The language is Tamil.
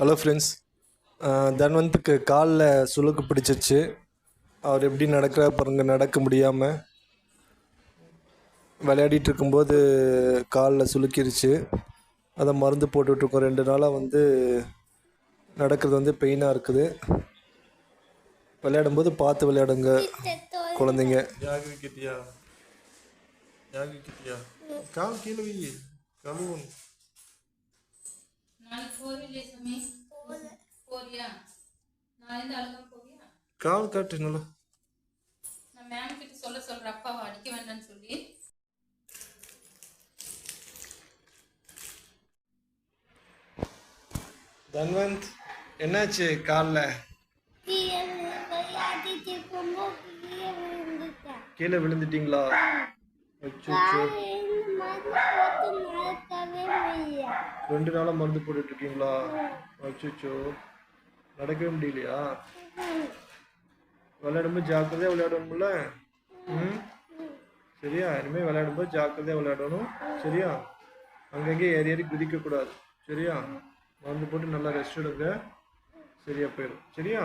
ஹலோ ஃப்ரெண்ட்ஸ் தன்வந்துக்கு காலில் சுளுக்கு பிடிச்சிச்சு அவர் எப்படி நடக்கிறா பாருங்க நடக்க முடியாமல் விளையாடிட்டு இருக்கும்போது காலில் சுளுக்கிருச்சு. அதை மருந்து போட்டுட்ருக்கோம் ரெண்டு நாளாக வந்து நடக்கிறது வந்து பெயினாக இருக்குது. விளையாடும்போது பார்த்து விளையாடுங்க குழந்தைங்க. கால் கீழே போறியா சாமி போறியா நாளைக்கு அழுக போறியா கால் காட்டு நல்லா நான் மேம் கிட்ட சொல்ல சொல்றேன் அப்பாவை அடிக்க வேண்டாம்னு சொல்லி. தன்வந்த் என்னாச்சு காலில். கீழே விழுந்துட்டீங்களா அச்சோ காலை எழுந்து மருந்து போட்டு நடக்கவே முடியல. ரெண்டு நாளாக மருந்து போட்டுட்டு இருக்கீங்களா அச்சோ நடக்கவே முடியலையா? விளையாடும்போது ஜாக்கிரதையாக விளையாடணும்ல? ம்? சரியா? இனிமேல் விளையாடும்போது ஜாக்கிரதையாக விளையாடணும். சரியா? அங்கங்கே ஏறி ஏறி குதிக்கக்கூடாது. சரியா? மருந்து போட்டு நல்லா ரெஸ்ட் எடுங்க. சரியா போயிடும். சரியா?